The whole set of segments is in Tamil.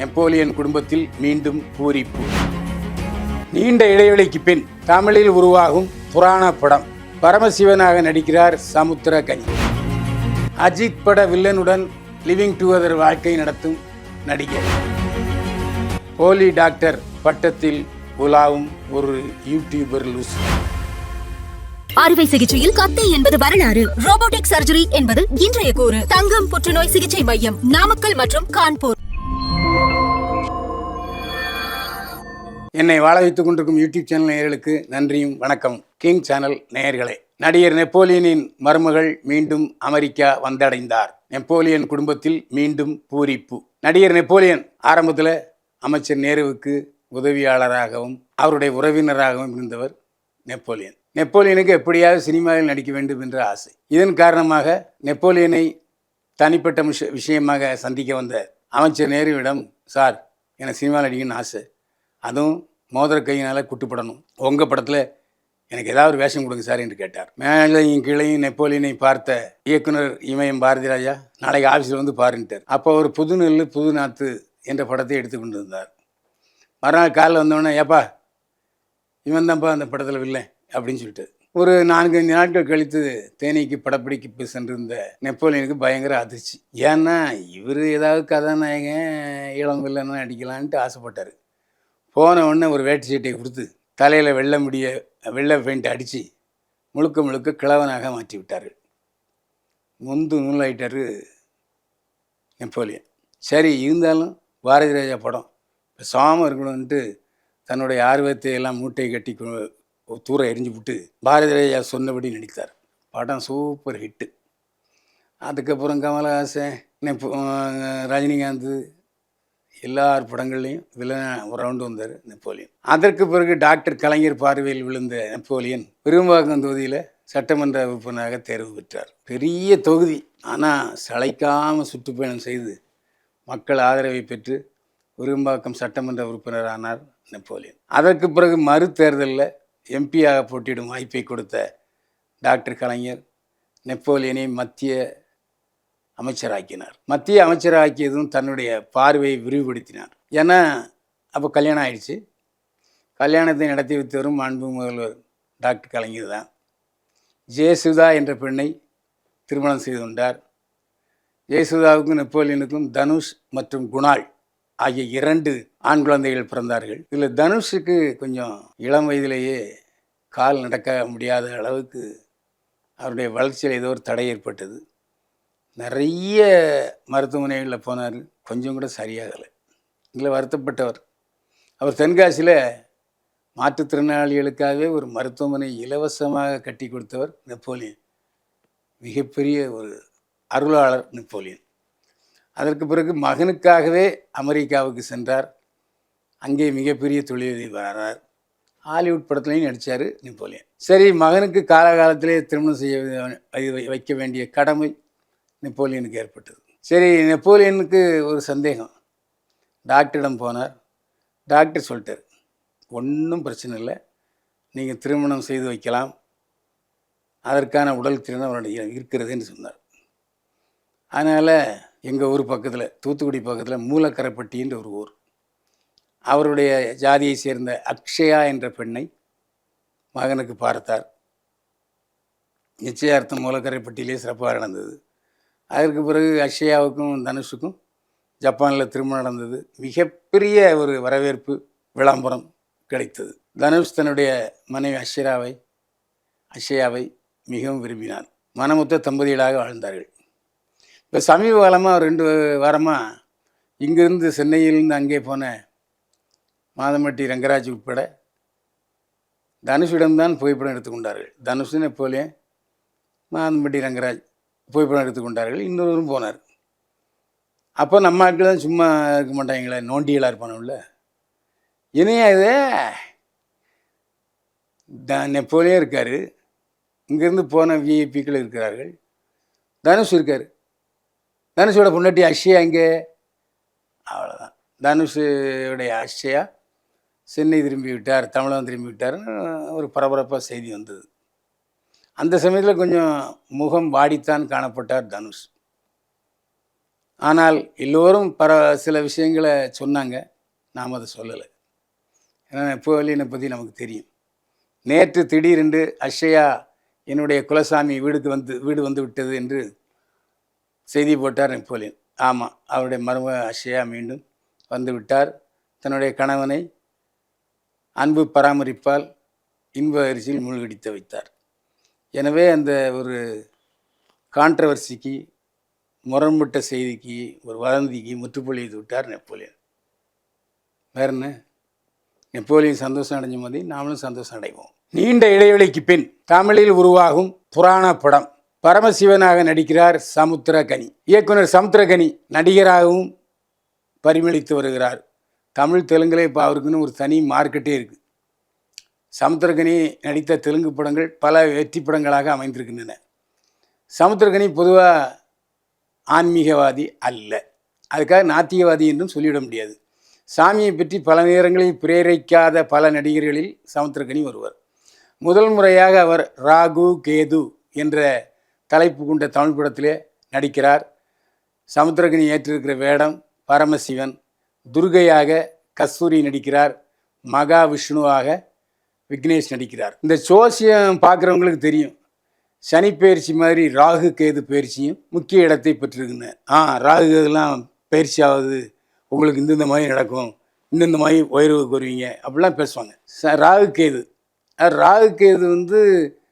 நெப்போலியன் குடும்பத்தில் மீண்டும் பூரிப்பு. நீண்ட இடைவெளிக்கு பின் தமிழில் உருவாகும் புராண படம் பரமசிவனாக நடிக்கிறார் சமுத்திரகனி. அஜித் பட வில்லனுடன் லிவிங் டுகெதர் வாழ்க்கை நடத்தும் நடிகர். போலி டாக்டர் பட்டத்தில் உலாவும் ஒரு யூடியூபர் லூஸ் அறுவை சிகிச்சையில் கத்தை என்பது வரலாறு. ரோபோட்டிக் சர்ஜரி என்பது இன்றைய கூறு. தங்கம் புற்றுநோய் சிகிச்சை மையம் நாமக்கல் மற்றும் கான்பூர். என்னை வாழ வைத்துக் கொண்டிருக்கும் யூடியூப் சேனல் நேயர்களுக்கு நன்றியும் வணக்கம். கிங் சேனல் நேயர்களே நடிகர் நெப்போலியனின் மருமகள் மீண்டும் அமெரிக்கா வந்தடைந்தார். நெப்போலியன் குடும்பத்தில் மீண்டும் பூரிப்பு. நடிகர் நெப்போலியன் ஆரம்பத்தில் அமைச்சர் நேருவுக்கு உதவியாளராகவும் அவருடைய உறவினராகவும் இருந்தவர் நெப்போலியன். நெப்போலியனுக்கு எப்படியாவது சினிமாவில் நடிக்க வேண்டும் என்ற ஆசை. இதன் காரணமாக நெப்போலியனை தனிப்பட்ட விஷ விஷயமாக சந்திக்க வந்த அமைச்சர் நேருவிடம் சார் எனக்கு சினிமாவில் நடிக்கணும்னு ஆசை. அதுவும் மோதிர கையினால் குட்டுப்படணும். உங்கள் படத்தில் எனக்கு ஏதாவது ஒரு வேஷம் கொடுங்க சார் என்று கேட்டார். மேலையும் கீழையும் நெப்போலியனை பார்த்த இயக்குனர் இமயம் பாரதி ராஜா நாளைக்கு ஆஃபீஸில் வந்து பாருன்ட்டார். அப்போ ஒரு புது நெல் புது நாத்து என்ற படத்தை எடுத்து கொண்டு இருந்தார் மறுநாள் காலைல வந்தோடனே ஏப்பா இவன் தான்ப்பா அந்த படத்தில் வில்லை அப்படின்னு சொல்லிட்டு. ஒரு நான்கஞ்சு நாட்கள் கழித்து தேனிக்கு படப்பிடிக்கு சென்றிருந்த நெப்போலியனுக்கு பயங்கர அதிர்ச்சி. ஏன்னா இவர் ஏதாவது கதாநாயகன் இளம் வில்லன்னு அடிக்கலான்ட்டு ஆசைப்பட்டார். போன உடனே ஒரு வேட்டி சீட்டை கொடுத்து தலையில் வெள்ளை முடிய வெள்ளை பெயிண்ட் அடித்து முழுக்க முழுக்க கிழவனாக மாற்றி விட்டார் முந்து நூலாயிட்டார் நெப்போலியன். சரி இருந்தாலும் பாரதி ராஜா படம் பேசாமல் இருக்கணும்ன்ட்டு தன்னுடைய ஆர்வத்தை எல்லாம் மூட்டை கட்டி தூரம் தூர எரிஞ்சு விட்டு பாரதி ராஜா சொன்னபடி நடித்தார். படம் சூப்பர் ஹிட்டு அதுக்கப்புறம் கமலஹாசன் நெப்போ ரஜினிகாந்த் எல்லார் படங்கள்லையும் வில்லன் ஒரு ரவுண்டு வந்தார் நெப்போலியன். அதற்கு பிறகு டாக்டர் கலைஞர் பார்வையில் விழுந்த நெப்போலியன் விரும்பாக்கம் தொகுதியில் சட்டமன்ற உறுப்பினராக தேர்வு பெற்றார். பெரிய தொகுதி. ஆனால் சளைக்காமல் சுற்றுப்பயணம் செய்து மக்கள் ஆதரவை பெற்று விரும்பாக்கம் சட்டமன்ற உறுப்பினரானார் நெப்போலியன். அதற்கு பிறகு மறு தேர்தலில் எம்பியாக போட்டியிடும் வாய்ப்பை கொடுத்த டாக்டர் கலைஞர் நெப்போலியனை மத்திய அமைச்சராக்கினார். மத்திய அமைச்சராக்கியதும் தன்னுடைய பார்வையை விரிவுபடுத்தினார். ஏன்னா அப்போ கல்யாணம் ஆயிடுச்சு. கல்யாணத்தை நடத்தி வைத்து வரும் முதல்வர் டாக்டர் கலைஞர் தான். ஜெயசுதா என்ற பெண்ணை திருமணம் செய்து கொண்டார். ஜெயசுதாவுக்கும் நெப்போலியனுக்கும் தனுஷ் மற்றும் குணால் ஆகிய இரண்டு ஆண் குழந்தைகள் பிறந்தார்கள். இதில் தனுஷுக்கு கொஞ்சம் இளம் வயதிலேயே கால் நடக்க முடியாத அளவுக்கு அவருடைய வளர்ச்சியில் ஏதோ ஒரு தடை ஏற்பட்டது. நிறைய மருத்துவமனைகளில் போனார். கொஞ்சம் கூட சரியாகலை. இதில் வருத்தப்பட்டவர். அவர் தென்காசியில் மாற்றுத்திறனாளிகளுக்காகவே ஒரு மருத்துவமனை இலவசமாக கட்டி கொடுத்தவர் நெப்போலியன். மிகப்பெரிய ஒரு அருளாளர் நெப்போலியன். அதற்கு பிறகு மகனுக்காகவே அமெரிக்காவுக்கு சென்றார். அங்கே மிகப்பெரிய தொழிலதிபரானார். ஹாலிவுட் படத்துலையும் நடித்தார் நெப்போலியன். சரி மகனுக்கு காலகாலத்திலே திருமணம் செய்ய வை- வைக்க வேண்டிய கடமை நெப்போலியனுக்கு ஏற்பட்டது. சரி நெப்போலியனுக்கு ஒரு சந்தேகம். டாக்டரிடம் போனார். டாக்டர் சொல்லிட்டார் ஒன்றும் பிரச்சனை இல்லை. நீங்கள் திருமணம் செய்து வைக்கலாம். அதற்கான உடல் திறன் அவருடைய இருக்கிறதுன்னு சொன்னார். அதனால் எங்கள் ஊர் பக்கத்தில் தூத்துக்குடி பக்கத்தில் மூலக்கரைப்பட்டின்ற ஒரு ஊர். அவருடைய ஜாதியை சேர்ந்த அக்ஷயா என்ற பெண்ணை மகனுக்கு பார்த்தார். நிச்சயார்த்தம் மூலக்கரைப்பட்டியிலே சிறப்பாக நடந்தது. அதற்கு பிறகு அக்ஷயாவுக்கும் தனுஷுக்கும் ஜப்பானில் திருமணம் நடந்தது. மிகப்பெரிய ஒரு வரவேற்பு விளம்பரம் கிடைத்தது. தனுஷ் தன்னுடைய மனைவி அக்ஷராவை அக்ஷயாவை மிகவும் விரும்பினார். மனமுத்த தம்பதிகளாக வாழ்ந்தார்கள். இப்போ சமீப காலமாக ரெண்டு வாரமாக இங்கிருந்து சென்னையிலிருந்து அங்கே போன மாதம்பட்டி ரங்கராஜ் உட்பட தனுஷிடம்தான் புகைப்படம் எடுத்துக்கொண்டார்கள் தனுஷுன்னு எப்போலே மாதம்பட்டி ரங்கராஜ். புகைப்படம் எடுத்துக்கொண்டார்கள் இன்னொருவரும் போனார். அப்போ நம்ம ஆட்கள் தான் சும்மா இருக்க மாட்டாங்களே நோண்டிகளாக இருப்பானுல்ல. இனியா இது த நெப்போலியே இருக்கார். இங்கேருந்து போன விஐபிக்கள் இருக்கிறார்கள். தனுஷ் இருக்கார். தனுஷோட பொண்டாட்டி அஷ்யா இங்கே. அவ்வளோதான் தனுஷுடைய அக்ஷயா சென்னை திரும்பி விட்டார் தமிழகம் திரும்பி விட்டார்னு ஒரு பரபரப்பாக செய்தி வந்தது. அந்த சமயத்தில் கொஞ்சம் முகம் வாடித்தான் காணப்பட்டார் தனுஷ். ஆனால் எல்லோரும் பர சில விஷயங்களை சொன்னாங்க. நாம் அதை சொல்லலை. ஏன்னா நெப்போலியனை பற்றி நமக்கு தெரியும். நேற்று திடீரென்று அஷயா என்னுடைய குலசாமி வீடுக்கு வந்து வீடு வந்து விட்டது என்று செய்தி போட்டார் நெப்போலியன். ஆமாம் அவருடைய மருமக அஷயா மீண்டும் வந்து விட்டார். தன்னுடைய கணவனை அன்பு பராமரிப்பால் இன்ப அரிசியில் மூழ்கடித்து வைத்தார். எனவே அந்த ஒரு கான்ட்ரவர்சிக்கு முரண்பட்ட செய்திக்கு ஒரு வதந்திக்கு முற்றுப்புள்ளி விட்டார் நெப்போலியன். வேற என்ன? நெப்போலியன் சந்தோஷம் அடைஞ்ச மாதிரி நாமளும் சந்தோஷம் அடைவோம். நீண்ட இடைவெளிக்கு பின் தமிழில் உருவாகும் புராண படம். பரமசிவனாக நடிக்கிறார் சமுத்திரகனி. இயக்குனர் சமுத்திரகனி நடிகராகவும் பரிமளித்து வருகிறார். தமிழ் தெலுங்குல இப்போ அவருக்குன்னு ஒரு தனி மார்க்கெட்டே இருக்குது சமுத்திரகனி நடித்த தெலுங்கு படங்கள் பல வெற்றி படங்களாக அமைந்திருக்கின்றன. சமுத்திரகனி பொதுவாக ஆன்மீகவாதி அல்ல. அதுக்காக நாத்திகவாதி என்றும் சொல்லிவிட முடியாது. சாமியை பற்றி பல நேரங்களில் பிரேரிக்காத பல நடிகர்களில் சமுத்திரகனி ஒருவர். முதல் முறையாக அவர் ராகு கேது என்ற தலைப்பு கொண்ட தமிழ் படத்திலே நடிக்கிறார். சமுத்திரகனி ஏற்றிருக்கிற வேடம் பரமசிவன். துர்கையாக கஸ்தூரி நடிக்கிறார். மகா விஷ்ணுவாக விக்னேஷ் நடிக்கிறார். இந்த சோசியம் பார்க்குறவங்களுக்கு தெரியும். சனி பயிற்சி மாதிரி ராகு கேது பயிற்சியும் முக்கிய இடத்தை பெற்றிருக்குன்னு ஆ ராகு கேதுலாம் பயிற்சி ஆகுது. உங்களுக்கு இந்தந்த மாதிரி நடக்கும். இந்தந்த மாதிரி உயர்வு வருவீங்க அப்படிலாம் பேசுவாங்க. ச ராகு கேது. ராகு கேது வந்து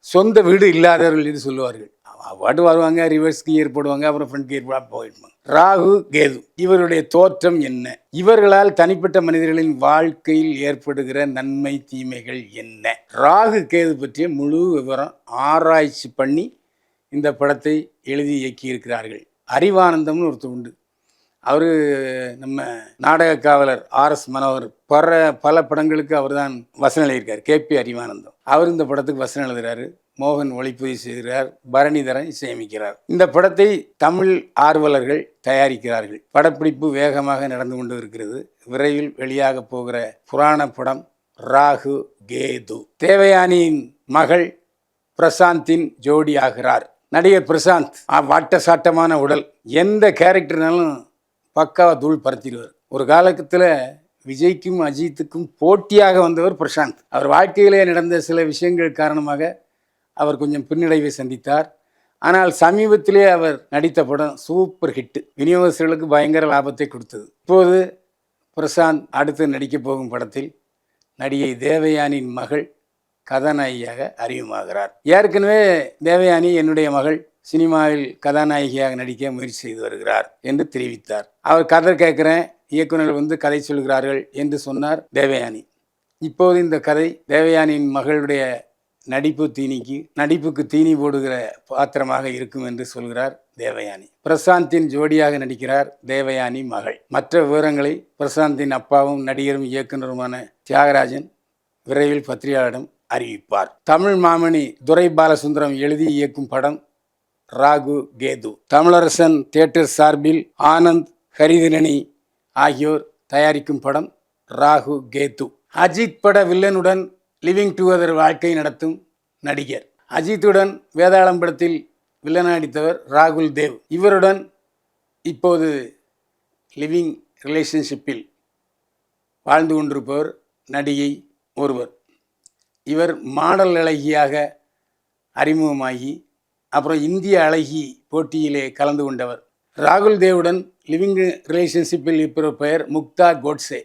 சொந்த வீடு இல்லாதவர்கள் என்று சொல்லுவார்கள். பாட்டு வருவாங்க ரிவர்ஸ் கியர் போடுவாங்க அப்புறம் ஃப்ரண்ட் கியர் போட போயிடுவாங்க ராகு கேது. இவருடைய தோற்றம் என்ன? இவர்களால் தனிப்பட்ட மனிதர்களின் வாழ்க்கையில் ஏற்படுகிற நன்மை தீமைகள் என்ன? ராகு கேது பற்றிய முழு விவரம் ஆராய்ச்சி பண்ணி இந்த படத்தை எழுதி இயக்கியிருக்கிறார்கள். அறிவானந்தம்னு ஒருத்தர் உண்டு. அவர் நம்ம நாடக காவலர் ஆர்எஸ் மனோகர். பல பல படங்களுக்கு அவர் தான் வசனம் எழுதியிருக்கார். கேபி அறிவானந்தம். அவர் இந்த படத்துக்கு வசனம் எழுதுறாரு. மோகன் ஒளிப்பதிவு செய்கிறார் பரணிதரன் இசையமைக்கிறார். இந்த படத்தை தமிழ் ஆர்வலர்கள் தயாரிக்கிறார்கள். படப்பிடிப்பு வேகமாக நடந்து கொண்டு இருக்கிறது விரைவில் வெளியாக போகிற புராண படம் ராகு கேது. தேவயானியின் மகள் பிரசாந்தின் ஜோடி ஆகிறார். நடிகர் பிரசாந்த் வாட்ட சாட்டமான உடல். எந்த கேரக்டர்னாலும் பக்காவா தூள் பறத்திடுவார் ஒரு காலகட்டத்தில் விஜய்க்கும் அஜித்துக்கும் போட்டியாக வந்தவர் பிரசாந்த். அவர் வாழ்க்கையிலே நடந்த சில விஷயங்கள் காரணமாக அவர் கொஞ்சம் பின்னடைவை சந்தித்தார். ஆனால் சமீபத்திலே அவர் நடித்த படம் சூப்பர் ஹிட். விநியோகஸ்தர்களுக்கு பயங்கர லாபத்தை கொடுத்தது. இப்போது பிரசாந்த் அடுத்து நடிக்கப் போகும் படத்தில் நடிகை தேவயானின் மகள் கதாநாயகியாக அறிமுகமாகிறார். ஏற்கனவே தேவயானி என்னுடைய மகள் சினிமாவில் கதாநாயகியாக நடிக்க முயற்சி செய்து வருகிறார் என்று தெரிவித்தார். அவர் கதை கேட்குறேன் இயக்குனர் வந்து கதை சொல்கிறார்கள் என்று சொன்னார் தேவயானி. இப்போது இந்த கதை தேவயானியின் மகளுடைய நடிப்பு தீனிக்கு நடிப்புக்கு தீனி போடுகிற பாத்திரமாக இருக்கும் என்று சொல்கிறார் தேவயானி. பிரசாந்தின் ஜோடியாக நடிக்கிறார் தேவயானி மகள். மற்ற விவரங்களை பிரசாந்தின் அப்பாவும் நடிகரும் இயக்குனருமான தியாகராஜன் விரைவில் பத்திரிகையாளரிடம் அறிவிப்பார். தமிழ் மாமணி துரை பாலசுந்தரம் எழுதி இயக்கும் படம் ராகு கேது. தமிழரசன் தியேட்டர் சார்பில் ஆனந்த் ஹரிதிரணி ஆகியோர் தயாரிக்கும் படம் ராகு கேது. அஜித் பட வில்லனுடன் லிவிங் டுகெதர் வாழ்க்கை நடத்தும் நடிகர். அஜித்துடன் வேதாளம் படத்தில் வில்லன் நடித்தவர் ராகுல் தேவ். இவருடன் இப்போது லிவிங் ரிலேஷன்ஷிப்பில் வாழ்ந்து கொண்டிருப்பவர் நடிகை ஒருவர். இவர் மாடல் அழகியாக அறிமுகமாகி அப்புறம் இந்திய அழகி போட்டியிலே கலந்து கொண்டவர். ராகுல் தேவுடன் லிவிங் ரிலேஷன்ஷிப்பில் இருக்கிற பெயர் முக்தா கோட்ஸே.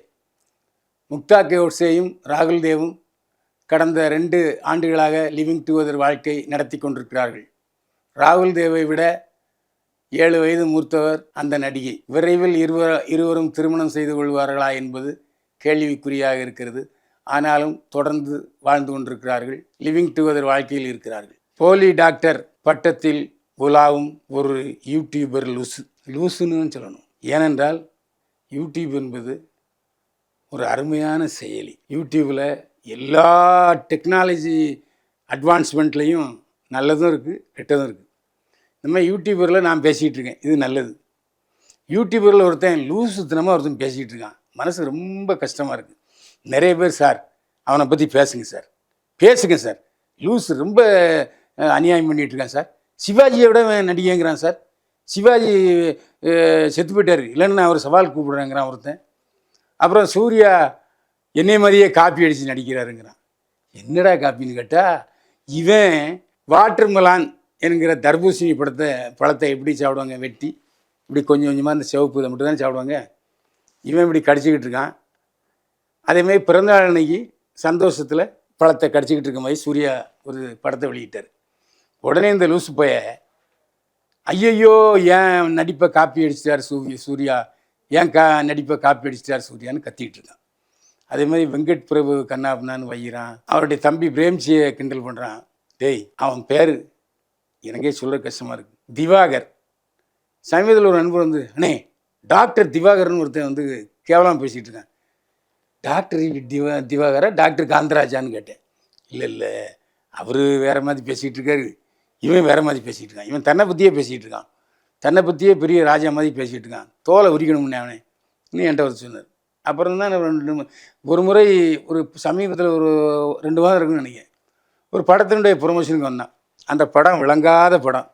முக்தா கோட்ஸேயும் ராகுல் தேவும் கடந்த ரெண்டு ஆண்டுகளாக லிவிங் டுவெதர் வாழ்க்கை நடத்தி கொண்டிருக்கிறார்கள். ராகுல் தேவை விட ஏழு வயது மூத்தவர் அந்த நடிகை. விரைவில் இருவர இருவரும் திருமணம் செய்து கொள்வார்களா என்பது கேள்விக்குறியாக இருக்கிறது. ஆனாலும் தொடர்ந்து வாழ்ந்து கொண்டிருக்கிறார்கள். லிவிங் டுவெதர் வாழ்க்கையில் இருக்கிறார்கள். போலி டாக்டர் பட்டத்தில் உலாவும் ஒரு யூடியூபர் லூசு லூசுன்னு சொல்லணும். ஏனென்றால் யூடியூப் என்பது ஒரு அருமையான செயலி. யூடியூப்பில் எல்லா டெக்னாலஜி அட்வான்ஸ்மெண்ட்லேயும் நல்லதும் இருக்குது கெட்டதும் இருக்குது இந்த மாதிரி யூடியூபரில் நான் பேசிகிட்டு இருக்கேன் இது நல்லது. யூடியூபரில் ஒருத்தன் லூசு தினமாக ஒருத்தன் பேசிகிட்டு இருக்கான். மனசு ரொம்ப கஷ்டமாக இருக்குது நிறைய பேர் சார் அவனை பற்றி பேசுங்க சார். பேசுங்க சார். லூஸ் ரொம்ப அநியாயம் பண்ணிட்டு இருக்கான் சார். சிவாஜியை விட நடிகைங்கிறான் சார். சிவாஜி செத்து போயிட்டார். இல்லைன்னு நான் அவர் சவால் கூப்பிடுறேங்கிறான் ஒருத்தன். அப்புறம் சூர்யா என்னை மாதிரியே காப்பி அடித்து நடிக்கிறாருங்கிறான். என்னடா காப்பின்னு கேட்டால் இவன் வாட்டர்மெலான் என்கிற தர்பூசணி படத்தை பழத்தை எப்படி சாப்பிடுவாங்க வெட்டி இப்படி கொஞ்சம் கொஞ்சமாக அந்த சிவப்பு இதை மட்டும் தான் சாப்பிடுவாங்க? இவன் இப்படி கடிச்சிக்கிட்டு இருக்கான். அதேமாதிரி பிறந்தநாள் அன்னைக்கு சந்தோஷத்தில் பழத்தை கடிச்சிக்கிட்டு இருக்க மாதிரி சூர்யா ஒரு படத்தை வெளியிட்டார். உடனே இந்த லூசு போய ஐயையோ ஏன் நடிப்பை காப்பி அடிச்சிட்டார் சூரிய சூர்யா? ஏன் கா நடிப்பை காப்பி அடிச்சிட்டார் சூர்யான்னு கத்திக்கிட்டு இருக்கான் அதே மாதிரி வெங்கட் பிரபு கண்ணாப்னான்னு வைகிறான் அவருடைய தம்பி பிரேம்சியை கிண்டல் பண்ணுறான் டேய் அவன் பேர் எனக்கே சொல்கிற கஷ்டமாக இருக்கு. திவாகர். சமீபத்தில் ஒரு நண்பர் வந்து அண்ணே டாக்டர் திவாகர்னு ஒருத்தன் வந்து கேவலமாக பேசிகிட்டு இருக்கான். டாக்டர் திவா திவாகரா டாக்டர் காந்தராஜான்னு கேட்டேன். இல்லை இல்லை அவர் வேற மாதிரி பேசிகிட்டு இருக்காரு. இவன் வேறு மாதிரி பேசிகிட்டு இருக்கான். இவன் தன்னை பற்றியே பேசிகிட்டு இருக்கான். தன்னை பற்றியே பெரிய ராஜா மாதிரி பேசிகிட்டு இருக்கான். தோலை உரிக்கணும்னே அவனே. இன்னும் என்கிட்ட ஒரு சொன்னார். அப்புறம் தான் நான் ரெண்டு ஒரு முறை ஒரு சமீபத்தில் ஒரு ரெண்டு மாதம் இருக்குன்னு நினைக்கிறேன். ஒரு படத்தினுடைய ப்ரொமோஷனுக்கு வந்தான். அந்த படம் விளங்காத படம்.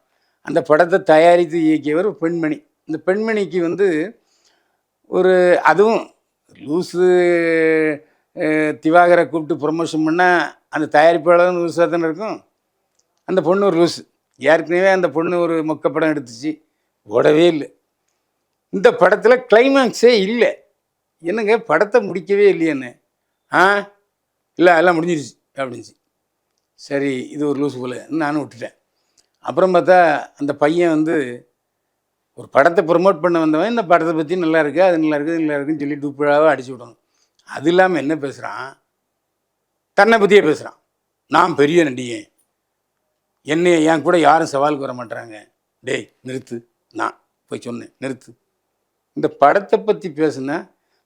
அந்த படத்தை தயாரித்து இயக்கியவர் பெண்மணி. இந்த பெண்மணிக்கு வந்து ஒரு அதுவும் லூஸு திவாகரை கூப்பிட்டு ப்ரொமோஷன் பண்ணால் அந்த தயாரிப்பாளர் லூஸாக தானே இருக்கும். அந்த பொண்ணு ஒரு லூஸு ஏற்கனவே அந்த பொண்ணு ஒரு மொக்க படம் எடுத்துச்சு. ஓடவே இல்லை. இந்த படத்தில் கிளைமேக்ஸே இல்லை. என்னங்க படத்தை முடிக்கவே இல்லையேன்னு. ஆ? இல்லை எல்லாம் முடிஞ்சிருச்சு அப்படின்ச்சு சரி இது ஒரு லூஸ் போல நானும் விட்டுட்டேன். அப்புறம் பார்த்தா அந்த பையன் வந்து ஒரு படத்தை ப்ரொமோட் பண்ண வந்தவன் இந்த படத்தை பற்றி நல்லா இருக்குது அது நல்லா இருக்குது நல்லா இருக்குன்னு சொல்லி டூப்பிழாவாக அடிச்சு விடணும். அது இல்லாமல் என்ன பேசுகிறான் தன்னை பற்றியே பேசுகிறான் நான் பெரிய நடிகன் என்னை என் கூட யாரும் சவாலுக்கு வர மாட்டாங்க டேய் நிறுத்து. நான் போய் சொன்னேன் நிறுத்து. இந்த படத்தை பற்றி பேசுனேன்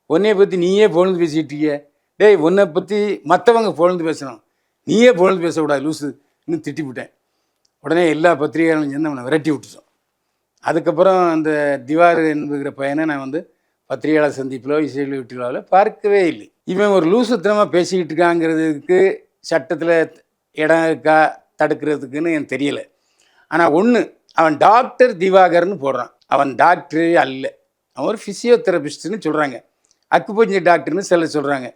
உன்னைய பற்றி நீயே புகழ்ந்து பேசிட்டு இருக்கிய டேய் உன்னை பற்றி மற்றவங்க புகழ்ந்து பேசணும். நீயே புகழ்ந்து பேசக்கூடாது லூசு இன்னும் திட்டிவிட்டேன் உடனே எல்லா பத்திரிகைகளும் சேர்ந்து அவனை விரட்டி விட்டுட்டோம். அதுக்கப்புறம் அந்த திவார் என்கிற பையனை நான் வந்து பத்திரிகையாளர் சந்திப்பிலோ இசையில் விட்டுலாவில் பார்க்கவே இல்லை. இவன் ஒரு லூசுத்தனமாக பேசிக்கிட்டு இருக்காங்கிறதுக்கு சட்டத்தில் இடம் இருக்கா தடுக்கிறதுக்குன்னு எனக்கு தெரியலை. ஆனால் ஒன்று அவன் டாக்டர் திவாகர்னு போடுறான். அவன் டாக்டரே அல்ல. அவன் ஒரு ஃபிசியோதெரபிஸ்ட்னு சொல்கிறாங்க அக்குப்பஞ்சர் டாக்டர்னு சிலர் சொல்கிறாங்க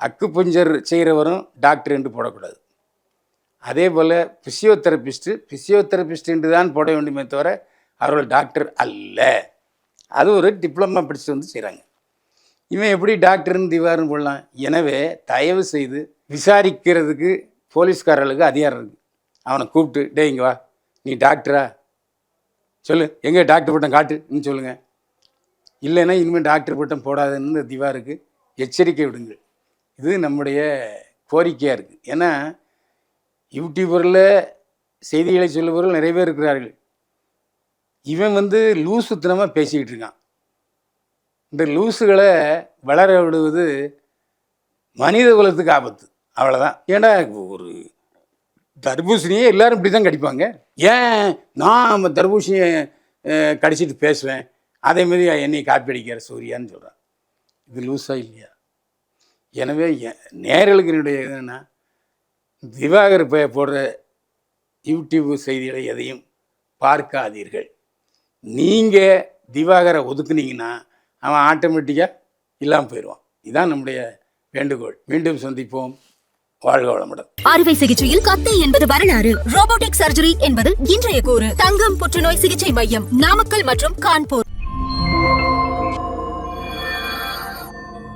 அக்குப்பஞ்சர் செய்கிறவரும் டாக்டர் என்று போடக்கூடாது. அதே போல் ஃபிசியோதெரபிஸ்ட்டு ஃபிசியோதெரபிஸ்ட் என்று தான் போட வேண்டுமே தவிர அவர்கள் டாக்டர் அல்ல. அது ஒரு டிப்ளமா படிச்சுட்டு வந்து செய்கிறாங்க இவன் எப்படி டாக்டர்னு திவார்னு போடலாம்? எனவே தயவு செய்து விசாரிக்கிறதுக்கு போலீஸ்காரர்களுக்கு அதிகாரம் இருக்குது அவனை கூப்பிட்டு டேய் இங்கே வா. நீ டாக்டரா? சொல்லு. எங்கே டாக்டர் பட்டம் காட்டுன்னு சொல்லுங்கள் இல்லைன்னா இனிமேல் டாக்டர் பட்டம் போடாதுன்னு இந்த திவாருக்கு எச்சரிக்கை விடுங்கள். இது நம்முடைய கோரிக்கையாக இருக்குது ஏன்னா யூடியூபரில் செய்திகளை சொல்லுபவர்கள் நிறைய பேர் இருக்கிறார்கள். இவன் வந்து லூசுத்தனமாக பேசிக்கிட்டு இருக்கான். இந்த லூசுகளை வளர விடுவது மனித குலத்துக்கு ஆபத்து. அவ்வளோதான் ஏன்னா ஒரு தர்பூசணியே எல்லாரும் இப்படி தான் கடிப்பாங்க? ஏன் நான் தர்பூசணியை கடிச்சிட்டு பேசுவேன்? அதே மாதிரி என்னை காப்பி அடிக்கிற சூர்யான்னு சொல்கிறான் இது லூஸா இல்லையா? எனவே நேர்களுக்கு என்னுடைய என்னென்னா திவாகர் பே போடுற யூடியூப் செய்திகளை எதையும் பார்க்காதீர்கள். நீங்கள் திவாகரை ஒதுக்குனீங்கன்னா அவன் ஆட்டோமேட்டிக்காக இல்லாமல் போயிடுவான். இதுதான் நம்முடைய வேண்டுகோள். மீண்டும் சந்திப்போம். வாழ்க வளமுடன். அறுவை சிகிச்சையில் கத்தை என்பது வரலாறு. ரோபோட்டிக் சர்ஜரி என்பது இன்றைய கூறு. தங்கம் புற்றுநோய் சிகிச்சை மையம் நாமக்கல் மற்றும் கான்பூர்.